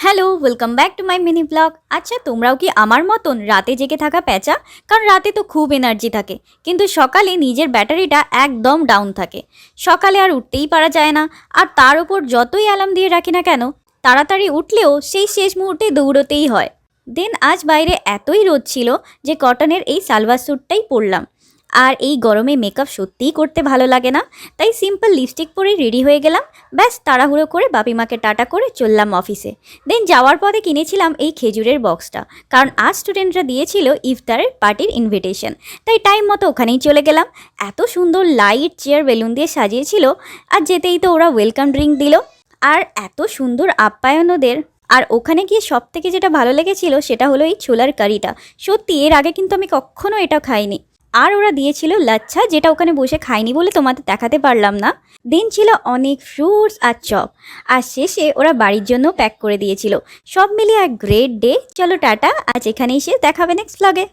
Hello welcome back to my mini blog আচ্ছা তোমরাও কি আমার মতন রাতে জেগে থাকা প্যাঁচা? কারণ রাতে তো খুব এনার্জি থাকে। কিন্তু সকালে নিজের ব্যাটারিটা একদম ডাউন থাকে। সকালে আর উঠতেই পারা যায় না। আর তার উপর যতই অ্যালার্ম দিয়ে রাখি না কেন, তাড়াতাড়ি উঠলেও সেই শেষ মুহূর্তে দৌড়তেই হয়। দেন আজ বাইরে এতই রোদ ছিল যে কটনের এই সালভার স্যুটটাই পরলাম। আর এই গরমে মেকআপ সত্যিই করতে ভালো লাগে না। তাই সিম্পল লিপস্টিক পরে রেডি হয়ে গেলাম। ব্যাস, তাড়াহুড়ো করে বাপিমাকে টাটা করে চললাম অফিসে দেন যাওয়ার পথে কিনেছিলাম এই খেজুরের বক্সটা কারণ আজ স্টুডেন্টরা দিয়েছিল ইফতারের পার্টির ইনভিটেশন তাই টাইম মতো ওখানেই চলে গেলাম। এত সুন্দর লাইট চেয়ার বেলুন দিয়ে সাজিয়েছিল। আর যেতেই তো ওরা ওয়েলকাম ড্রিঙ্ক দিল। আর এত সুন্দর আপ্যায়ন ওদের আর ওখানে গিয়ে সব থেকে যেটা ভালো লেগেছিল সেটা হলো এই ছোলার কারিটা। সত্যি, এর আগে কিন্তু আমি কখনো এটা খাইনি। আর ওরা দিয়েছিল লাচ্ছা, যেটা ওখানে বসে খাইনি বলে তোমাদের দেখাতে পারলাম না। দিন ছিল অনেক ফ্রুটস আর চপ। আর শেষে ওরা বাড়ির জন্য প্যাক করে দিয়েছিল। সব মিলিয়ে এক গ্রেট ডে চলো টাটা, আজ এখানেই সে দেখাবে নেক্সট ব্লগে